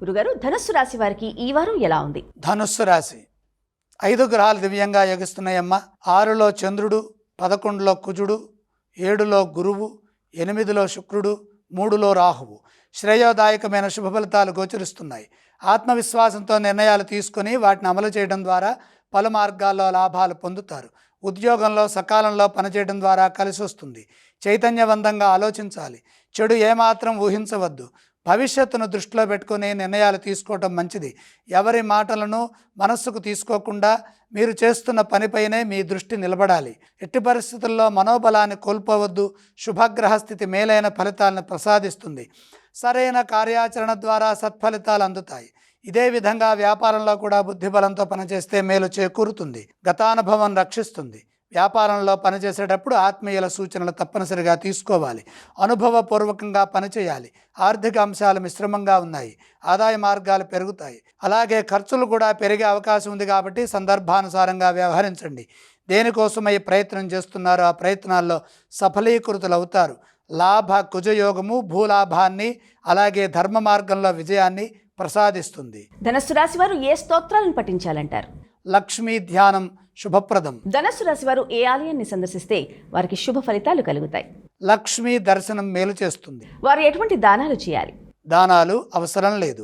గురుగారు ధనుస్సు రాశి వారికి ఈ వారం ఎలా ఉంది? ధనుస్సు రాశి. ఐదు గ్రహాలు దివ్యంగా యోగిస్తున్నాయమ్మ ఆరులో చంద్రుడు పదకొండులో కుజుడు ఏడులో గురువు ఎనిమిదిలో శుక్రుడు మూడులో రాహువు. శ్రేయోదాయకమైన శుభ ఫలితాలు గోచరిస్తున్నాయి. ఆత్మవిశ్వాసంతో నిర్ణయాలు తీసుకొని వాటిని అమలు చేయడం ద్వారా పలు మార్గాల్లో లాభాలు పొందుతారు. ఉద్యోగంలో సకాలంలో పనిచేయడం ద్వారా కలిసి వస్తుంది చైతన్యవంతంగా ఆలోచించాలి. చెడు ఏమాత్రం ఊహించవద్దు. భవిష్యత్తును దృష్టిలో పెట్టుకుని నిర్ణయాలు తీసుకోవటం మంచిది. ఎవరి మాటలను మనస్సుకు తీసుకోకుండా మీరు చేస్తున్న పనిపైనే మీ దృష్టి నిలబడాలి. ఎట్టి పరిస్థితుల్లో మనోబలాన్ని కోల్పోవద్దు. శుభగ్రహ స్థితి మేలైన ఫలితాలను ప్రసాదిస్తుంది. సరైన కార్యాచరణ ద్వారా సత్ఫలితాలు అందుతాయి. ఇదే విధంగా వ్యాపారంలో కూడా బుద్ధిబలంతో పనిచేస్తే మేలు చేకూరుతుంది. గతానుభవం రక్షిస్తుంది. వ్యాపారంలో పనిచేసేటప్పుడు ఆత్మీయుల సూచనలు తప్పనిసరిగా తీసుకోవాలి. అనుభవపూర్వకంగా పనిచేయాలి. ఆర్థిక అంశాలు మిశ్రమంగా ఉన్నాయి. ఆదాయ మార్గాలు పెరుగుతాయి. అలాగే ఖర్చులు కూడా పెరిగే అవకాశం ఉంది కాబట్టి సందర్భానుసారంగా వ్యవహరించండి. దేనికోసమై ప్రయత్నం చేస్తున్నారో ఆ ప్రయత్నాల్లో సఫలీకృతులు అవుతారు లాభ కుజయోగము భూలాభాన్ని అలాగే ధర్మ మార్గంలో విజయాన్ని ప్రసాదిస్తుంది. ధనస్సు రాశి వారు ఏ స్తోత్రాలను పఠించాలంటారు? లక్ష్మీ ధ్యానం శుభప్రదం. ధనస్సు రాశి వారు ఏ ఆలయాన్ని సందర్శిస్తే వారికి శుభ ఫలితాలు కలుగుతాయి. లక్ష్మీ దర్శనం మేలు చేస్తుంది. వారు ఎటువంటి దానాలు చేయాలి? దానాలు అవసరం లేదు.